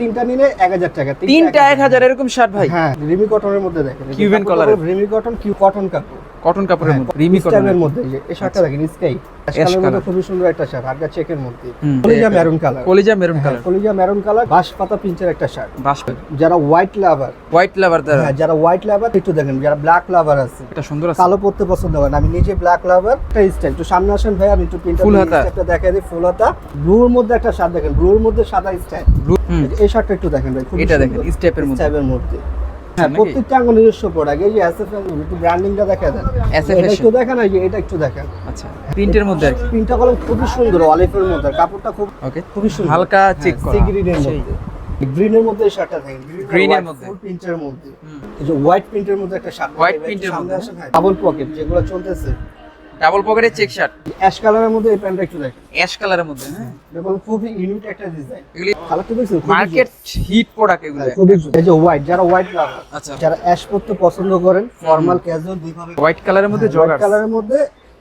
তিনটা নিলে এক হাজার টাকা। তিনটা এক হাজার এরকম শার্ট ভাই। হ্যাঁ রিমি কটনের মধ্যে দেখেন। কিউবেন। হলো রিমি কটন? কিউ কটন কাপড় কটন কাপড়ের হ্যাঁ, মধ্যে রিমি কটন স্টাইলের মধ্যে এই শার্টটা দেখেন স্কাই। কালারের মধ্যে। খুবই সুন্দর একটা শার্ট হালকা চেকের মধ্যে কলিজা মেরুন কালার কলিজা মেরুন কালার কলিজা মেরুন কালার বাঁশ পাতা প্রিন্টের একটা শার্ট। বাস যারা হোয়াইট লাভার হোয়াইট লাভার দ্বারা। হ্যাঁ যারা হোয়াইট লাভার একটু দেখেন যারা ব্ল্যাক লাভার আছে। এটা সুন্দর আছে। কালো পড়তে পছন্দ করেন আমি নিজে ব্ল্যাক লাভার একটা স্টাইল একটু সামনে আসেন ভাই আমি একটু প্রিন্টার Full হাতা। একটা দেখাই দিই ফুল হাতা। ব্লুর মধ্যে একটা শার্ট দেখেন ব্লুর মধ্যে সাদা স্টাইল এই শার্টটা একটু দেখেন ভাই এটা দেখেন স্টেপের মধ্যে। স্টাইলের মধ্যে। হ্যাঁ নাকি? প্রত্যেকটা আঙ্গুল নিজস্ব প্রোডাক্ট এই যে এসএফএল একটু ব্র্যান্ডিংটা দেখা দেন। এসএফ একটু দেখেন এই যে এটা একটু দেখেন। আচ্ছা প্রিন্টের মধ্যে প্রিন্টটা কলম খুবই সুন্দর অলিফের মধ্যে কাপড়টা খুব ওকে খুবই সুন্দর। হালকা চেক করা। গ্রিনের সেই। মধ্যে। গ্রিনের মধ্যে শার্টটা থাকে এর মধ্যে। ফুল প্রিন্টের মধ্যে। এই যে হোয়াইট প্রিন্টের মধ্যে একটা শার্ট হোয়াইট প্রিন্টের মধ্যে। ডাবল পকেট যেগুলো চলতেছে। ডাবল পকেটের চেক শার্ট। অ্যাশ কালারের মধ্যে এই প্যান্টটা একটু দেখেন। অ্যাশ কালারের মধ্যে হ্যাঁ। দেখুন খুবই ইউনিক একটা ডিজাইন এগুলি কালারটা খুবই মার্কেট হিট প্রোডাক্ট এগুলো। জোস। খুবই এই যে হোয়াইট যারা হোয়াইট লাভার আচ্ছা। যারা অ্যাশ পরতে পছন্দ করেন ফর্মাল ক্যাজুয়াল দুইভাবে হোয়াইট কালারের মধ্যে জগার কালারের মধ্যে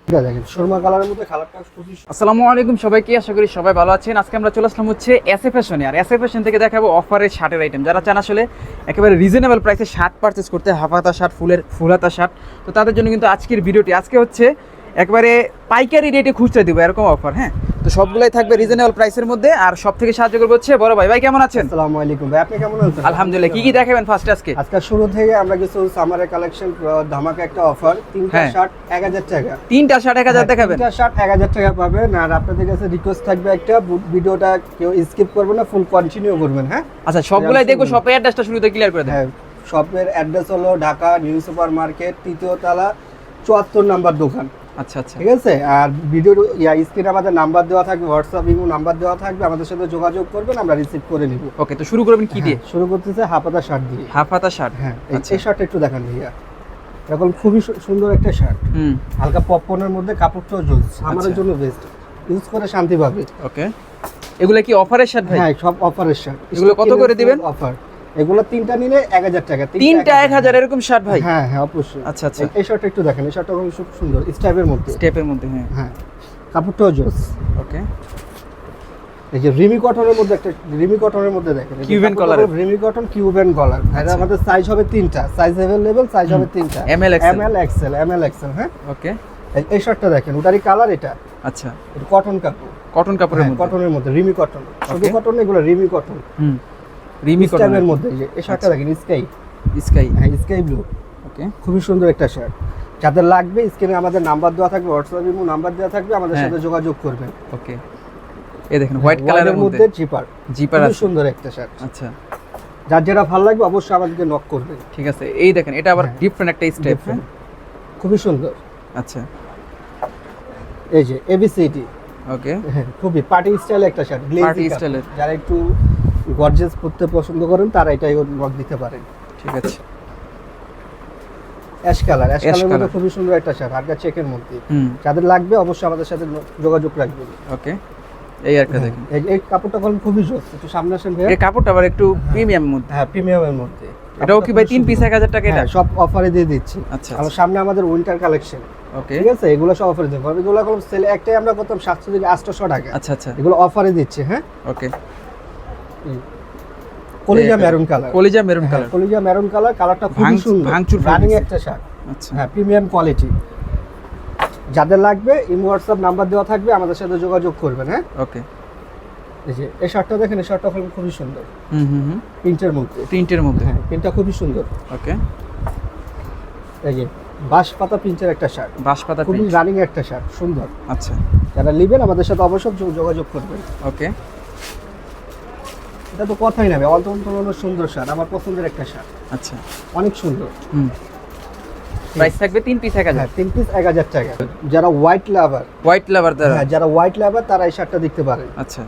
দেখেন কালারের মধ্যে কালারটা খুবই আসসালামু আলাইকুম সবাইকে আশা করি সবাই ভালো আছেন। আজকে আমরা চলে আসলাম হচ্ছে এস এ। ফ্যাশনে আর এস এ ফ্যাশন থেকে দেখাবো অফারের শার্টের আইটেম যারা চান আসলে একেবারে রিজনেবল প্রাইসে শার্ট পারচেস করতে হাফ হাতা শার্ট ফুলের ফুল হাতা শার্ট তো তাদের জন্য কিন্তু আজকের ভিডিওটি। আজকে হচ্ছে একবারে পাইকারি রেটে খুচরা দিব এরকম অফার হ্যাঁ? তো সবগুলাই থাকবে রিজনেবল প্রাইসের মধ্যে আর সব থেকে সাহায্য করব হচ্ছে বড় ভাই। ভাই কেমন আছেন? আসসালামু আলাইকুম। ভাই আপনি কেমন আছেন? আলহামদুলিল্লাহ। কি কি দেখাবেন ফার্স্ট আজকে? আজকে শুরু থেকে আমরা কিছু সামারের কালেকশন ধামাকা একটা অফার তিনটা হ্যাঁ। শার্ট এক হাজার টাকা। তিনটা শার্ট এক হাজার দেখাবেন? তিনটা শার্ট এক হাজার টাকা পাবেন। আর আপনাদের কাছে রিকোয়েস্ট থাকবে একটা ভিডিওটা কেউ স্কিপ করবেন না ফুল কন্টিনিউ করবেন হ্যাঁ? আচ্ছা সবগুলাই দেখব শপের অ্যাড্রেসটা শুরুতে ক্লিয়ার করে দেন। হ্যাঁ শপের অ্যাড্রেস হলো ঢাকা নিউ সুপার মার্কেট তৃতীয় তলা চুয়াত্তর নাম্বার দোকান। আচ্ছা আচ্ছা। ঠিক আছে? আর ভিডিওর ইয়া স্ক্রিনে আমাদের নাম্বার দেওয়া থাকবে হোয়াটসঅ্যাপ ইমো নাম্বার দেওয়া থাকবে আমাদের সাথে যোগাযোগ করবেন আমরা রিসিভ করে নিব। ওকে তো শুরু করবেন কি দিয়ে? শুরু করতেছে হাফাতা শার্ট দিয়ে। হাফ হাতা শার্ট হ্যাঁ এই- আচ্ছা। শার্টটা একটু দেখান ভাইয়া। এরকম খুবই সুন্দর একটা শার্ট হুম। হালকা পপকর্নের মধ্যে কাপড়টাও জোস। আমাদের আচ্ছা। জন্য বেস্ট ইউজ করে শান্তি পাবে। ওকে এগুলো কি অফারের শার্ট ভাই? হ্যাঁ সব অফারের শার্ট এগুলো কত করে দিবেন? অফার এগুলো তিনটা নিলে এক হাজার টাকা। তিনটা এক হাজার এরকম শার্ট ভাই? হ্যাঁ হ্যাঁ অবশ্যই। আচ্ছা আচ্ছা। এই- শার্টটা একটু দেখেন এই শার্টটা খুব সুন্দর স্টাইপের মধ্যে। স্টেপের মধ্যে হ্যাঁ। হ্যাঁ কাপড়টাও জোস। ওকে। এই যে রিমি কটনের মধ্যে একটা রিমি কটনের মধ্যে দেখেন color-এর। হলো রিমি কটন কিউবেন কলার এটা। আমাদের সাইজ হবে তিনটা সাইজ অ্যাভেলেবল সাইজ হবে তিনটা। ML, XL। M L XL M L XL হ্যাঁ? ওকে। এই- শার্টটা দেখেন ওটারই কালার এটা। আচ্ছা। এটা কটন কাপড়। কটন কাপড়ের হ্যাঁ, মধ্যে। কটনের মধ্যে রিমি কটন শুধু কটন এগুলো রিমি কটন হুম। রিমি মধ্যে এই যে এই শার্টটা আচ্ছা। দেখেন স্কাই স্কাই হ্যাঁ স্কাই ব্লু ওকে। খুবই সুন্দর একটা শার্ট। যাদের লাগবে স্ক্রিনে আমাদের নাম্বার দেওয়া থাকবে হোয়াটসঅ্যাপ ইমো নাম্বার দেওয়া থাকবে আমাদের হ্যাঁ। সাথে যোগাযোগ করবেন। ওকে। এই দেখেন হোয়াইট কালারের মধ্যে। জিপার জিপার আছে। সুন্দর একটা শার্ট। আচ্ছা। যার যেটা ভালো লাগবে অবশ্যই আমাদেরকে নক করবেন। ঠিক আছে। এই দেখেন এটা আবার হ্যাঁ। ডিফারেন্ট একটা স্টেপ। খুবই সুন্দর। আচ্ছা। এই যে এবিসিটি ওকে। খুবই পার্টি স্টাইল একটা শার্ট style এর। যারা একটু গর্জেস পরতে পছন্দ করেন তারা এটাই নক দিতে পারেন। ঠিক আছে? অ্যাশ কালার অ্যাশ কালারের মধ্যে। খুবই সুন্দর একটা শার্ট হালকা চেকের মধ্যে যাদের লাগবে অবশ্যই আমাদের সাথে যোগাযোগ রাখবেন। ওকে এই একটা দেখেন। এই কাপড়টা কলম খুবই জোস একটু সামনে আসেন ভাইয়া। এই কাপড়টা আবার একটু প্রিমিয়াম মধ্যে। হ্যাঁ প্রিমিয়ামের মধ্যে। এটাও কি ভাই তিন পিস এক হাজার টাকা এটা? হ্যাঁ, সব অফারে দিয়ে দিচ্ছি। আচ্ছা আর সামনে আমাদের উইন্টার কালেকশন ওকে ঠিক আছে? এগুলো সব অফারে দেবো। এগুলো এখন সেল একটাই আমরা করতাম সাতশো থেকে আটশোশো টাকা। আচ্ছা আচ্ছা। এগুলো অফারে দিচ্ছি হ্যাঁ? ওকে কলিজা মেরুন কালার কলিজা মেরুন হ্যাঁ, কালার কলিজা মেরুন কালার কালারটা খুবই ভাঙ- সুন্দর। ভাঙচুর রানিং একটা শার্ট। আচ্ছা। হ্যাঁ প্রিমিয়াম কোয়ালিটি যাদের লাগবে ইমো হোয়াটসঅ্যাপ নাম্বার দেওয়া থাকবে আমাদের সাথে যোগাযোগ করবেন হ্যাঁ? ওকে এই যে এই শার্টটা দেখেন এই শার্টটা খুবই সুন্দর। হুম হুম হুম। প্রিন্টের মধ্যে। প্রিন্টের মধ্যে। হ্যাঁ প্রিন্টটা খুবই সুন্দর। ওকে এই যে বাঁশ পাতা প্রিন্টের একটা শার্ট। বাঁশপাতা খুবই প্রিন্ট। রানিং একটা শার্ট সুন্দর। আচ্ছা। যারা নেবেন আমাদের সাথে অবশ্যই যোগাযোগ করবেন। ওকে এটা তো কথাই নেবে অল্টন সুন্দর শার্ট আমার পছন্দের একটা শার্ট আচ্ছা। অনেক সুন্দর। হুম। প্রাইস থাকবে তিন পিস এক হাজার। হ্যাঁ তিন পিস এক হাজার টাকা। যারা হোয়াইট লাভার হোয়াইট লাভার হ্যাঁ যারা হোয়াইট লাভার তারা এই শার্টটা দেখতে পারেন আচ্ছা।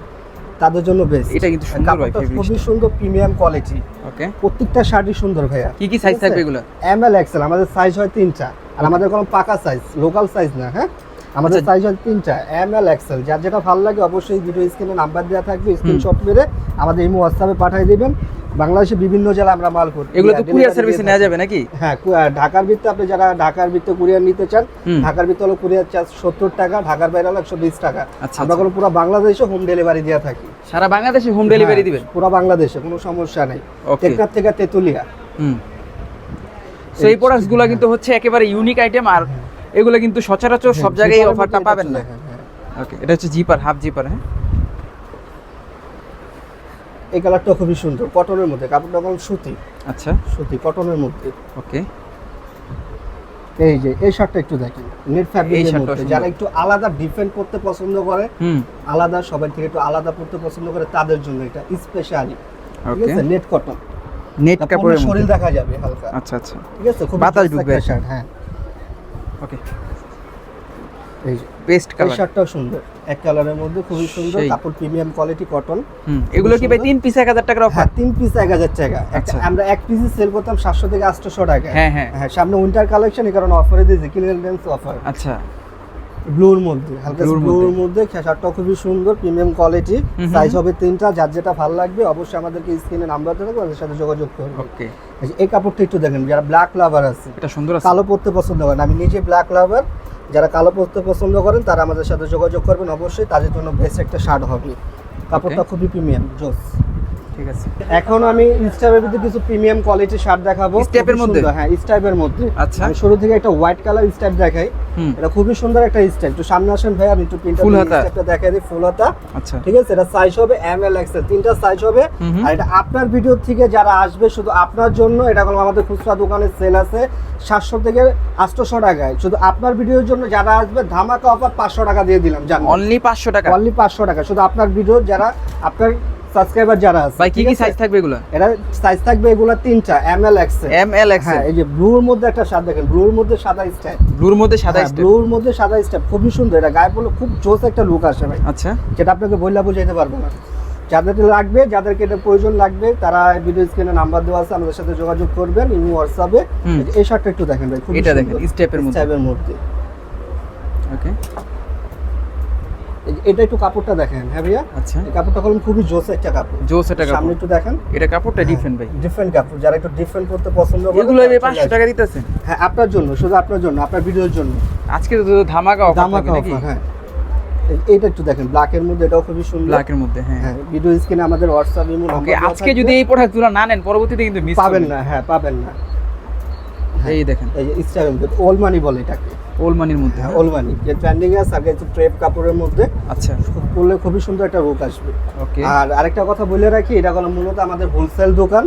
তাদের জন্য বেস্ট এটা কিন্তু সুন্দর ভাই খুবই সুন্দর প্রিমিয়াম কোয়ালিটি ওকে প্রত্যেকটা শার্টই সুন্দর ভাইয়া। কি কি সাইজ থাকবে এগুলো? এম এল এক্সেল আমাদের সাইজ হয় তিনটা। আর আমাদের কোনো পাকা সাইজ লোকাল সাইজ না হ্যাঁ? আমাদের আচ্ছা। সাইজ হচ্ছে তিনটা এম এল এক্সেল যার যেটা ভালো লাগে অবশ্যই ভিডিও স্ক্রিনে নাম্বার দেওয়া থাকবে স্ক্রিনশট মেরে আমাদের এই হোয়াটসঅ্যাপে পাঠিয়ে দিবেন। বাংলাদেশের বিভিন্ন জেলা আমরা মাল করি এগুলো তো কুরিয়ার সার্ভিসে। নেওয়া যাবে নাকি? হ্যাঁ ঢাকার ভিত্তে আপনি যারা ঢাকার ভিত্তে কুরিয়ার নিতে চান ঢাকার ভিত্তে হলো কুরিয়ার চার্জ সত্তর টাকা ঢাকার বাইরে হলো একশো বিশ টাকা। আচ্ছা, আমরা আচ্ছা। কোনো পুরো বাংলাদেশে হোম ডেলিভারি দেওয়া থাকি। সারা বাংলাদেশে হোম ডেলিভারি হ্যাঁ, দিবেন? পুরো বাংলাদেশে কোনো সমস্যা নেই। টেকনাফ থেকে তেতুলিয়া। হুম। সো এই প্রোডাক্টসগুলো কিন্তু হচ্ছে একেবারে ইউনিক আইটেম আর এগুলো কিন্তু সচরাচর সব জায়গায় এই অফারটা পাবেন না। হ্যাঁ, হ্যাঁ। ওকে এটা হচ্ছে জিপার হাফ জিপার হ্যাঁ। এই কালারটা খুবই সুন্দর কটনের মধ্যে কাপড়টা কেমন সুতি। আচ্ছা। সুতি কটনের মধ্যে। ওকে এই যে এই শার্টটা একটু দেখেন নেট ফ্যাব্রিকের মধ্যে যারা একটু আলাদা ডিফেন্ড করতে পছন্দ করে হুম। আলাদা সবাই থেকে একটু আলাদা পড়তে পছন্দ করে তাদের জন্য এটা স্পেশালি ঠিক ওকে আছে? নেট কটন নেট কাপড়ের শরীর দেখা যাবে হালকা। আচ্ছা আচ্ছা। ঠিক আছে? খুব বাতাস ঢুকবে। শার্ট হ্যাঁ। ওকে এই কালার শার্টটাও সুন্দর। এক কালারের মধ্যে খুবই সুন্দর কাপড় প্রিমিয়াম কোয়ালিটি কটন এগুলো কি ভাই তিন পিস এক হাজার টাকার অফার হ্যাঁ তিন পিস এক হাজার টাকা। আচ্ছা। আমরা এক পিসে সেল করতাম সাতশো থেকে আটশোশো টাকা। হ্যাঁ, হ্যাঁ। হ্যাঁ সামনে উইন্টার কালেকশন এই কারণে অফারে দিয়েছি ক্লিয়ারেন্স অফার আচ্ছা। ব্লুর মধ্যে হালকা ব্লুর মধ্যে। শার্টটাও খুবই সুন্দর প্রিমিয়াম কোয়ালিটি। সাইজ হবে তিনটা যার যেটা ভালো লাগবে অবশ্যই আমাদেরকে স্ক্রিনে নাম্বার দেবে আমাদের সাথে যোগাযোগ করবে ওকে এই কাপড়টা একটু দেখেন যারা ব্ল্যাক লাভার আছে এটা সুন্দর আছে। কালো পরতে পছন্দ করেন আমি নিজে ব্ল্যাক লাভার যারা কালো পরতে পছন্দ করেন তারা আমাদের সাথে যোগাযোগ করবেন অবশ্যই তাদের জন্য বেস্ট একটা শার্ট হবে। কাপড়টা খুবই প্রিমিয়াম জোস। ঠিক আছে। এখন আমি ভিতরে কিছু প্রিমিয়াম কোয়ালিটির শার্ট দেখাবো। স্টেপের মধ্যে? হ্যাঁ স্টাইপের মধ্যে। আচ্ছা। আমি শুরু থেকে একটা হোয়াইট কালার দেখাই। এটা খুবই সুন্দর একটা সামনে আসেন ভাই আমি একটু প্রিন্টার Full হাতা? দেখাই দিই ফুল হাতা। আচ্ছা। ঠিক আছে এটা সাইজ হবে এম এল এক্সেল তিনটা সাইজ হবে। আর এটা আপনার ভিডিও থেকে যারা আসবে শুধু আপনার জন্য এটা কোনো আমাদের খুচরা দোকানে সেল আছে সাতশো থেকে আটশোশো টাকায়। শুধু আপনার ভিডিওর জন্য যারা আসবে ধামাকা অফার পাঁচশো টাকা দিয়ে দিলাম জান অনলি পাঁচশো টাকা? অনলি পাঁচশো টাকা। শুধু আপনার ভিডিও যারা আপনার সাবস্ক্রাইবার যারা আছে ভাই কি কি সাইজ থাকবে এগুলো? এটা সাইজ থাকবে এগুলো তিনটা M L X M L X হ্যাঁ এই যে ব্লুর মধ্যে একটা সাদা দেখেন ব্লুর মধ্যে সাদা স্টাইল ব্লুর মধ্যে সাদা স্টেপ ব্লুর মধ্যে সাদা স্টাইল খুবই সুন্দর। এটা গায়ে পড়লে খুব জোস একটা লুক আসে ভাই। আচ্ছা। যেটা আপনাকে বললে বুঝাইতে পারব না। যাদের লাগবে যাদেরকে এটা প্রয়োজন লাগবে তারা ভিডিও স্ক্রিনে নাম্বার দেওয়া আছে আমাদের সাথে যোগাযোগ করবেন ইমো হোয়াটসঅ্যাপে। এই শার্টটা একটু দেখেন ভাই খুব এটা দেখেন, স্টেপের মধ্যে। স্টেপের মধ্যে। ওকে এটা একটু কাপড়টা দেখেন হ্যাঁ ভাইয়া? আচ্ছা। এই কাপড়টা হলো খুবই জোস একটা কাপড়। জোস এটা সামনে একটু দেখেন। এটা কাপড়টা ডিফারেন্ট ভাই। ডিফারেন্ট কাপড়। যারা একটু ডিফারেন্ট করতে পছন্দ করে এগুলো এই চলে পাঁচশো আসবে। টাকা দিতেছে। হ্যাঁ আপনার জন্য শুধু আপনার জন্য আপনার ভিডিওর জন্য। আজকে তো ধামাকা অফার নাকি? অফার হ্যাঁ এইটা একটু দেখেন ব্ল্যাকের মধ্যে এটাও খুবই সুন্দর। ব্ল্যাকের মধ্যে হ্যাঁ। হ্যাঁ ভিডিও স্ক্রিনে আমাদের হোয়াটসঅ্যাপ ইমো ওকে আজকে যদি এই প্রোডাক্টগুলো না নেন পরবর্তীতে কিন্তু মিস পাবেন না হ্যাঁ পাবেন না। এই দেখেন। এই যে ওল মানি বলে এটাকে। ওল মানির মধ্যে হ্যাঁ। ওল মানি যে ট্রেন্ডিং আছে আগে একটু ট্রেপ কাপড়ের মধ্যে আচ্ছা। পরলে খুবই সুন্দর একটা রূপ আসবে। ওকে আর আরেকটা কথা বলে রাখি এটা হলো মূলত আমাদের হোলসেল দোকান।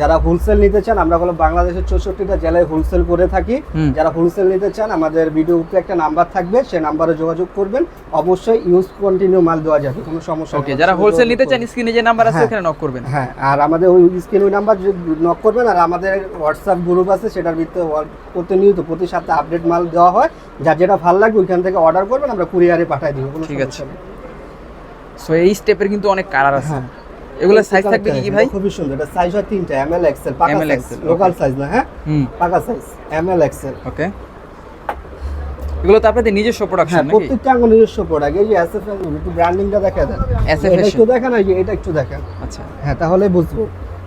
যারা হোলসেল নিতে চান আমরা হলো বাংলাদেশের চৌষট্টিটা জেলায় হোলসেল করে থাকি। যারা হোলসেল নিতে চান আমাদের ভিডিও উপরে একটা নাম্বার থাকবে সেই নাম্বারে যোগাযোগ করবেন। অবশ্যই ইউজ কন্টিনিউ মাল দেওয়া যাবে কোনো সমস্যা নেই। ওকে যারা হোলসেল নিতে চান। স্ক্রিনে যে নাম্বার আছে হ্যাঁ। ওখানে নক করবেন। হ্যাঁ আর আমাদের ওই স্ক্রিন ওই নাম্বার নক করবেন আর আমাদের হোয়াটসঅ্যাপ গ্রুপ আছে সেটার ভিতরে প্রতিনিয়ত প্রতি সপ্তাহে আপডেট মাল দেওয়া হয়। যার যেটা ভালো লাগবে ওইখান থেকে অর্ডার করবেন আমরা কুরিয়ারে পাঠিয়ে দিব ঠিক আছে। সো এই স্টেপের কিন্তু অনেক কালার আছে। হ্যাঁ। এগুলো সাইজ থাকবে কি কি ভাই? খুবই সুন্দর এটা সাইজ হয় তিনটা এম এল এক্সেল পাকা ML size XL, local size না হ্যাঁ? পাকা size M L XL okay এগুলো তো আপনাদের নিজস্ব প্রোডাকশন হ্যাঁ নাকি? প্রত্যেকটা আঙ্গুল নিজস্ব প্রোডাক্ট এই যে এসএফ একটু ব্র্যান্ডিংটা দেখা দেন। এটা একটু দেখেন এই যে এটা একটু দেখেন। আচ্ছা। হ্যাঁ তাহলে বুঝব।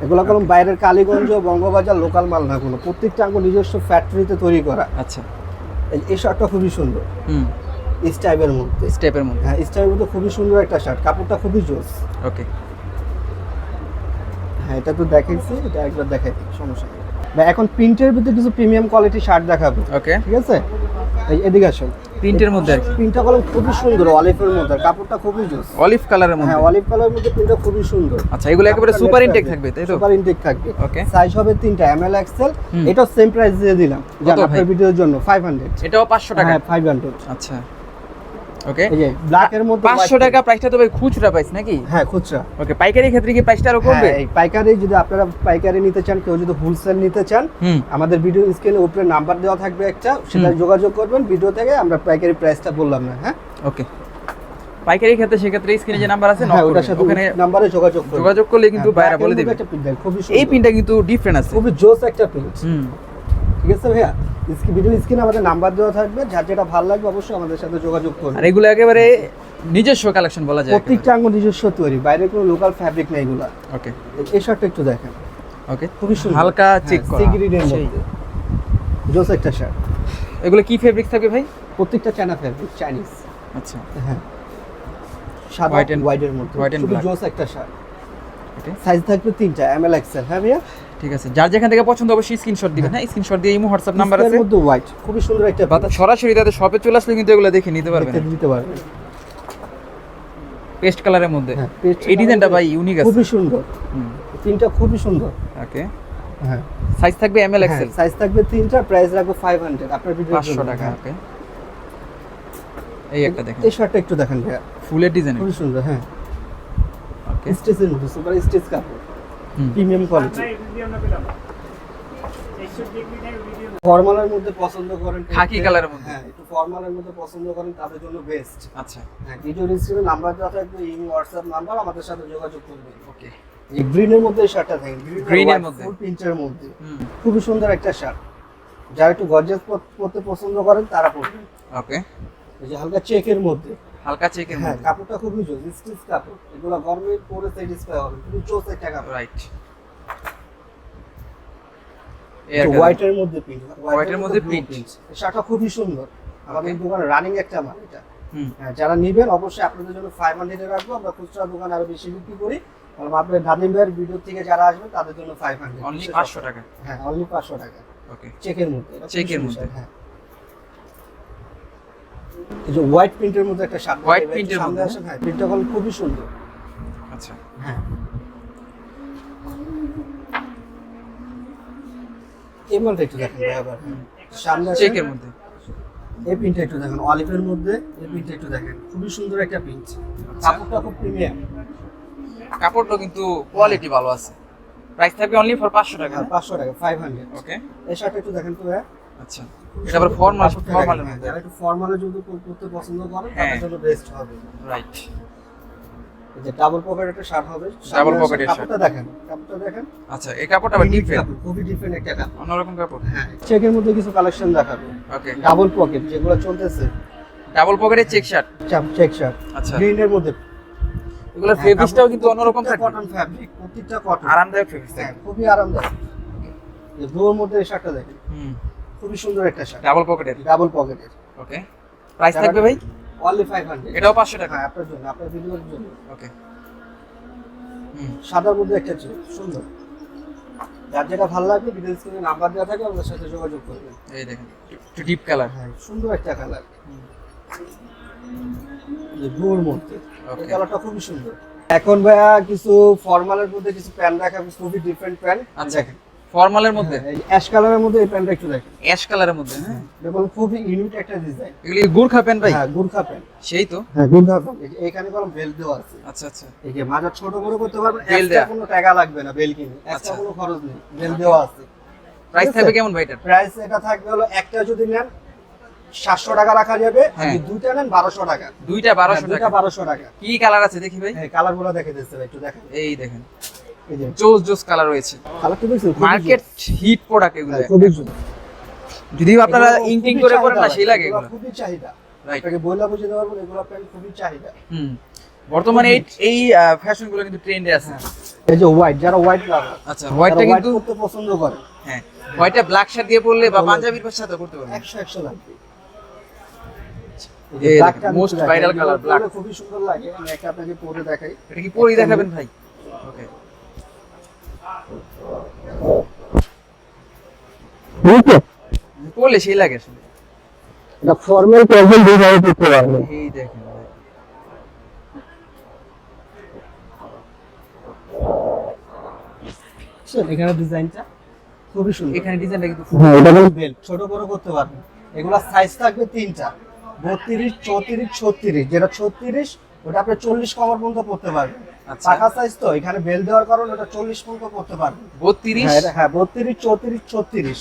এগুলো কোনো বাইরের কালীগঞ্জ বঙ্গবাজার লোকাল মাল না কোনো। প্রত্যেকটা আঙ্গুল নিজস্ব ফ্যাক্টরিতে তৈরি করা। আচ্ছা। এই- শার্টটা খুবই সুন্দর। হুম। স্টাইপের মধ্যে। স্টেপের মধ্যে। হ্যাঁ স্টাইপের মধ্যে খুবই সুন্দর একটা শার্ট কাপড়টা খুবই জোস। ওকে হ্যাঁ এটা তো দেখেছি এটা একবার দেখাই সমস্যা নেই। এখন প্রিন্টের ভিতরে কিছু প্রিমিয়াম কোয়ালিটি শার্ট দেখাবো। ওকে ঠিক আছে? এই এদিকে আসুন। প্রিন্টের মধ্যে আর প্রিন্টটা কলম খুবই সুন্দর অলিভের মধ্যে কাপড়টা খুবই জোস। অলিভ কালারের মধ্যে? হ্যাঁ অলিভ কালারের মধ্যে প্রিন্টটা খুবই সুন্দর। আচ্ছা এগুলো একেবারে সুপার ইনটেক থাকবে তাই তো? সুপার ইনটেক থাকবে। ওকে সাইজ হবে তিনটা এম এল এক্সেল এটা সেম প্রাইস দিয়ে দিলাম। আপনার ভিডিওর জন্য 500 এটাও পাঁচশো টাকা? হ্যাঁ 500 আচ্ছা। ওকে এই যে ব্ল্যাক এর মধ্যে পাঁচশো white- টাকা প্রাইসটা তো ভাই খুচরা প্রাইস নাকি? হ্যাঁ খুচরা। ওকে পাইকারি ক্ষেত্রে কি প্রাইসটা আরও কমবে? হ্যাঁ এই পাইকারি যদি আপনারা পাইকারি নিতে চান কেউ যদি হোলসেল নিতে চান আমাদের ভিডিও স্ক্রিনে উপরে নাম্বার দেওয়া থাকবে একটা সেটা যোগাযোগ করবেন ভিডিও থেকে আমরা পাইকারি প্রাইসটা বললাম না হ্যাঁ? ওকে পাইকারি ক্ষেত্রে সেক্ষেত্রে স্ক্রিনে যে নাম্বার আছে হ্যাঁ ওখানে নাম্বারে যোগাযোগ যোগাযোগ করলে কিন্তু হ্যাঁ, বাইরে বলে দিবে। এই পিনটা কিন্তু ডিফারেন্ট আছে। খুবই জোস একটা হুম। ঠিক আছে ভাইয়া? ভিডিও স্ক্রিনে আমাদের নাম্বার দেওয়া থাকবে। যার যেটা ভালো লাগবে অবশ্যই আমাদের সাথে যোগাযোগ করবে আর এগুলো একেবারে নিজস্ব কালেকশন বলা যায় প্রত্যেকটা আঙ্গ নিজস্ব তৈরি। বাইরে কোনো লোকাল ফ্যাব্রিক নেই এগুলা। ওকে এই শার্টটা একটু দেখেন। ওকে খুবই সুন্দর। হালকা চেক করা। সি গ্রিনের মধ্যে। জোস একটা শার্ট এগুলো কি ফেব্রিক থাকবে ভাই? প্রত্যেকটা চায়না ফ্যাব্রিক চাইনিজ আচ্ছা। হ্যাঁ। সাদা হোয়াইট and- হোয়াইটের মধ্যে। হোয়াইট খুবই জোস একটা শার্ট ওকে সাইজ থাকবে তিনটা এম এল এক্সেল হ্যাঁ ভাইয়া? ঠিক আছে। যার যেখান থেকে পছন্দ অবশ্যই স্ক্রিনশট দিবেন হ্যাঁ স্ক্রিনশট দিয়ে ইমো হোয়াটসঅ্যাপ নাম্বার এর আছে। মধ্যে হোয়াইট খুবই সুন্দর একটা বা তা- সরাসরি তাদের শপে চলে আসলে কিন্তু এগুলো দেখে নিতে পারবেন দিতে পারবেন পেস্ট কালারের মধ্যে। হ্যাঁ এই ডিজাইনটা colour ভাই ইউনিক আছে। খুবই সুন্দর। তিনটা খুবই সুন্দর। ওকে হ্যাঁ। সাইজ থাকবে এম এল এক্সেল সাইজ থাকবে তিনটা প্রাইস রাখব ফাইভ হান্ড্রেড আপনার ভিডিও পাঁচশো টাকা ওকে এই একটা দেখেন। এই শার্টটা একটু দেখেন ভাইয়া। ফুলের ডিজাইন খুবই সুন্দর হ্যাঁ। ওকে স্টেজের মধ্যে সুপার স্টেজ কাপড়। প্রিমিয়াম কোয়ালিটি ফর্মালের মধ্যে পছন্দ করেন খাকি কালারের মধ্যে। হ্যাঁ একটু ফর্মালের মধ্যে পছন্দ করেন তাদের জন্য বেস্ট আচ্ছা। হ্যাঁ ভিডিও স্ক্রিনে নাম্বার দেওয়া থাকবে এই হোয়াটসঅ্যাপ নাম্বার আমাদের সাথে যোগাযোগ করবেন। ওকে এই গ্রিনের মধ্যে শার্টটা Green এর মধ্যে। ফুল প্রিন্টের মধ্যে। খুবই সুন্দর একটা শার্ট যারা একটু গর্জিয়াস পরতে পছন্দ করেন তারা পরবেন। ওকে এই যে হালকা চেকের মধ্যে। হালকা চেকের হ্যাঁ কাপড়টা খুবই জোস স্টিচ কাপড়। এগুলো গরমে পরে স্যাটিসফাই হবে খুবই জোস একটা কাপড়। রাইট হোয়াইটের মধ্যে প্রিন্ট এর মধ্যে। এই শার্টটা খুবই সুন্দর। আমাদের দোকানে রানিং একটা মাল এটা। হুম। হ্যাঁ, যারা নিবেন অবশ্যই আপনাদের জন্য ফাইভ হান্ড্রেডে রাখব। আমরা খুচরা দোকানে আরও বেশি বিক্রি করি। কারণ আপনার নাদিম ভাইয়ের ভিডিও থেকে যারা আসবে তাদের জন্য ফাইভ হান্ড্রেড অনলি পাঁচশো টাকা। হ্যাঁ অনলি পাঁচশো টাকা। ওকে চেকের মধ্যে। চেকের মধ্যে। হ্যাঁ। এই যে হোয়াইট প্রিন্টের মধ্যে একটা শার্ট print এর মধ্যে, আসেন হ্যাঁ প্রিন্টটা হল খুবই সুন্দর। আচ্ছা। হ্যাঁ। এই মালটা একটু দেখেন ভাই আবার। সামনে। চেকের মধ্যে। এই প্রিন্টটা একটু দেখেন অলিভের মধ্যে এই প্রিন্টটা একটু দেখেন। খুবই সুন্দর একটা প্রিন্ট আচ্ছা। কাপড়টা খুব প্রিমিয়াম কাপড়টা কিন্তু কোয়ালিটি ভালো আছে। প্রাইস থাকবে অনলি ফর পাঁচশো টাকা। হ্যাঁ পাঁচশো টাকা ফাইভ হান্ড্রেড ওকে এই শার্টটা একটু দেখেন তো ভাই আচ্ছা। এটা আবার ফর্মাল ফর্মালের মধ্যে। যারা একটু ফর্মালে যদি করতে পছন্দ হ্যাঁ। তাদের জন্য বেস্ট হবে। রাইট যে ডাবল পকেট একটা শার্ট হবে Double সামনে pocket কাপড়টা দেখেন কাপড়টা দেখেন। আচ্ছা এই কাপড়টা আবার ডিফারেন্ট খুবই ডিফারেন্ট একটা কাপড়। অন্যরকম কাপড়? হ্যাঁ চেকের মধ্যে কিছু কালেকশন দেখাবো। ওকে ডাবল পকেট যেগুলো চলতেছে। ডাবল পকেটের চেক শার্ট চেক শার্ট আচ্ছা। গ্রিনের মধ্যে এগুলোর ফেব্রিক্সটাও কিন্তু অন্যরকম থাকবে। কটন ফ্যাব্রিক প্রত্যেকটা কটন আরামদায়ক ফেব্রিক্স হ্যাঁ খুবই আরামদায়ক। ব্লুর মধ্যে এই শার্টটা দেখেন। হুম। খুবই সুন্দর একটা শার্ট। ডাবল পকেটের ডাবল পকেটের ওকে প্রাইস থাকবে ভাই? অনলি ফাইভ হান্ড্রেড এটাও পাঁচশো টাকা? হ্যাঁ আপনার জন্য আপনার ভিডিওর জন্য। ওকে হুম সাদার মধ্যে একটা চেক সুন্দর। যার যেটা ভালো লাগবে ভিডিও স্ক্রিনে নাম্বার দেওয়া থাকে আমাদের সাথে যোগাযোগ করবেন। এই দেখেন একটু ডিপ কালার হ্যাঁ সুন্দর একটা কালার ব্লুর মধ্যে। এই কালারটা খুবই সুন্দর। এখন ভাইয়া কিছু ফর্মালের মধ্যে কিছু প্যান্ট দেখাবো খুবই ডিফারেন্ট প্যান্ট আচ্ছা। দেখেন। ফর্মালের মধ্যে? অ্যাশ কালারের মধ্যে এই প্যান্টটা একটু দেখেন। অ্যাশ কালারের মধ্যে হ্যাঁ? দেখুন খুবই ইউনিক একটা ডিজাইন এগুলি গুড়খা প্যান্ট ভাই? হ্যাঁ গুর্খা প্যান্ট। সেই তো? হ্যাঁ গুর্খা প্যান্ট। এখানে কোনো বেল্ট দেওয়া আছে। আচ্ছা আচ্ছা। এই যে ছোট বড় করতে পারবেন এক্সট্রা কোনো টাকা লাগবে না বেল কিনে। আচ্ছা। এক্সট্রা কোনো খরচ নেই বেল দেওয়া আছে। প্রাইস থাকবে কেমন ভাই এটার? প্রাইস এটা থাকবে হলো একটা যদি নেন সাতশো টাকা রাখা যাবে আর হ্যাঁ। দুইটা নেন বারোশো টাকা। দুইটা বারোশো হ্যাঁ, দুইটা টাকা। বারোশো টাকা। কি কালার আছে দেখি ভাই? হ্যাঁ কালারগুলো দেখে দিচ্ছে ভাই, একটু দেখেন। এই দেখেন। জোস জোস কালার রয়েছে। মার্কেট হিট প্রোডাক্ট এগুলো হ্যাঁ, খুবই সুন্দর। যদিও আপনারা এগুলো করে করেন না সেই লাগে এগুলো খুবই চাহিদা। রাইট আপনাকে বইলা বুঝে দেওয়ার পর এগুলো প্যান্ট খুবই চাহিদা। হুম। বর্তমানে এই এই ফ্যাশনগুলো কিন্তু ট্রেন্ডে আছে। এই যে হোয়াইট যারা হোয়াইট লাভার আচ্ছা হোয়াইটটা কিন্তু করতে পছন্দ করে। হ্যাঁ হোয়াইটটা ব্ল্যাক শার্ট দিয়ে পরলে বা পাঞ্জাবির সাথে করতে পারবেন। একশো একশো লাগবে। এই black দেখেন, টা আমি most একটু viral দেখাই। color, এগুলো black। পরলে খুবই সুন্দর লাগে আমি একটা আপনাকে পরে দেখাই। এটা কি পরেই দেখাবেন ভাই? ওকে পরলে সেই লাগে এটা ফর্মাল দুইভাবে পারবে এই দেখেন এখানে ডিজাইনটা খুবই সুন্দর। এখানে ডিজাইনটা কিন্তু হ্যাঁ এটা বেল্ট ছোট বড় করতে পারবেন। এগুলা সাইজ থাকবে তিনটা। বত্রিশ চৌত্রিশ ছত্রিশ। যেটা ছত্রিশ ওটা আপনি চল্লিশ কমর পর্যন্ত পড়তে পারবেন। পাখা সাইজ তো এখানে বেল দেওয়ার কারণে ওটা চল্লিশ পর্যন্ত পড়তে পারবেন বত্রিশ? হ্যাঁ হ্যাঁ বত্রিশ চৌত্রিশ ছত্রিশ।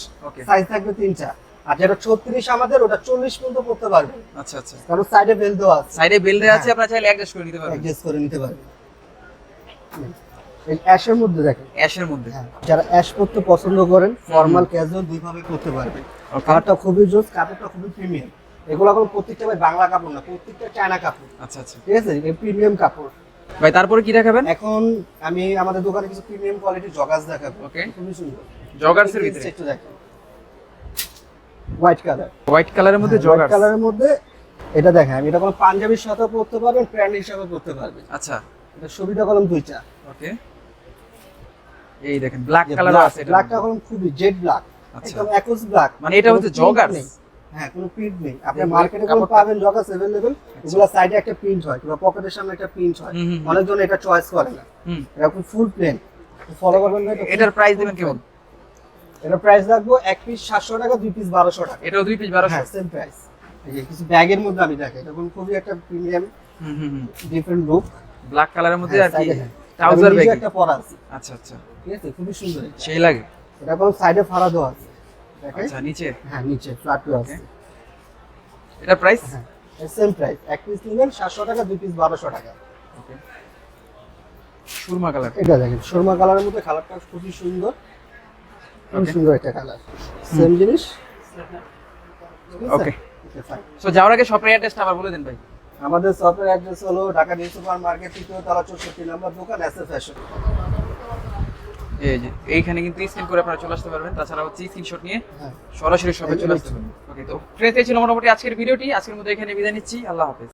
সাইজ থাকবে তিনটা। আর যেটা ছত্রিশ আমাদের ওটা চল্লিশ পর্যন্ত পড়তে পারবেন আচ্ছা আচ্ছা। কারণ সাইডে বেল দেওয়া আছে। সাইডে বেল দেওয়া আছে হ্যাঁ। আপনারা চাইলে অ্যাডজাস্ট করে নিতে পারবেন। অ্যাডজাস্ট করে নিতে পারবেন। অ্যাশের মধ্যে দেখেন। অ্যাশের মধ্যে। হ্যাঁ, যারা অ্যাশ পরতে পছন্দ করেন ফর্মাল ক্যাজুয়াল দুইভাবে করতে পারবেন. কালারটা খুবই জোস কাপড়টা খুবই প্রিমিয়াম এগুলো এখন প্রত্যেকটা বাংলা কাপড় না প্রত্যেকটা চায়না কাপড়। আচ্ছা আচ্ছা। ঠিক আছে? প্রিমিয়াম কাপড়। ভাই তারপরে কি দেখাবেন? এখন আমি আমাদের দোকানে কিছু প্রিমিয়াম কোয়ালিটির জগাস দেখাবো। Okay. খুবই সুন্দর। জগার্সের ভিতরে? একটু দেখেন। হোয়াইট কালার হোয়াইট কালারের মধ্যে জগার্স হোয়াইট জগার্স কালারের মধ্যে এটা দেখেন আমি এটা কোনো পাঞ্জাবির সাথে পরতে পারবেন প্যান্ট হিসাবে পরতে পারবেন। আচ্ছা। এটা সুবিধা কলম দুইটা। ওকে এই দেখেন ব্ল্যাক কালার আছে এটা ব্ল্যাকটা কলম খুবই জেড ব্ল্যাক আচ্ছা। একদম একোস ব্ল্যাক মানে এটা হচ্ছে joggers? হ্যাঁ কোনো প্রিন্ট নেই আপনি দেখুন, মার্কেটে কোন কাপড়টা- পাবেন জগাস अवेलेबल এগুলা সাইডে একটা প্রিন্ট হয় কিংবা পকেটের সামনে একটা প্রিন্ট হয় হুম, হুম, হুম। অনেকজন এটা চয়েস করে না হুম এটা খুব ফুল প্লেন ফলো করবেন না এটা full- এটার প্রাইস full দিবেন কেমন plain। এটা প্রাইস রাখবো এক পিস সাতশো টাকা দুই পিস বারোশো টাকা এটাও দুই পিস বারোশো হ্যাঁ সেম প্রাইস এই যে কিছু ব্যাগের মধ্যে আমি দেখাই এটা খুবই একটা premium hmm hmm hmm different look black কালারের মধ্যে আর কি হ্যাঁ, ট্রাউজার ব্যাগ একটা পরা আছে আচ্ছা আচ্ছা ঠিক আছে খুবই সুন্দর এটা। সেই লাগে এটা কোনো সাইডে ফাড়া দেওয়া আছে দেখেন আচ্ছা নিচে? হ্যাঁ নিচে ফ্ল্যাট আছে। এটার প্রাইস হ্যাঁ সেম প্রাইস এক পিস নেবেন সাতশো টাকা দুই পিস বারোশো টাকা। ওকে সুরমা কালার এটা দেখেন শর্মা কালারের মধ্যে কালারটা খুবই সুন্দর। খুবই সুন্দর একটা কালার সেম জিনিস. Okay, সো যাওয়ার আগে শপের অ্যাড্রেসটা আবার বলে দেন ভাই। আমাদের শপের অ্যাড্রেস হলো ঢাকা নিউ সুপার মার্কেট তৃতীয় তলা চৌষট্টি নম্বর দোকান এস এ ফ্যাশন এইখানে কিন্তু স্ক্রিন করে আপনারা চলে আসতে পারবেন। তাছাড়া হচ্ছে স্ক্রিনশট নিয়ে হ্যাঁ। সরাসরি শপে চলে আসতে পারবেন। ওকে তো ফ্রেতে ছিল মোটামুটি আজকের ভিডিওটি। আজকের মধ্যে এখানে বিদায় নিচ্ছি। আল্লাহ হাফেজ।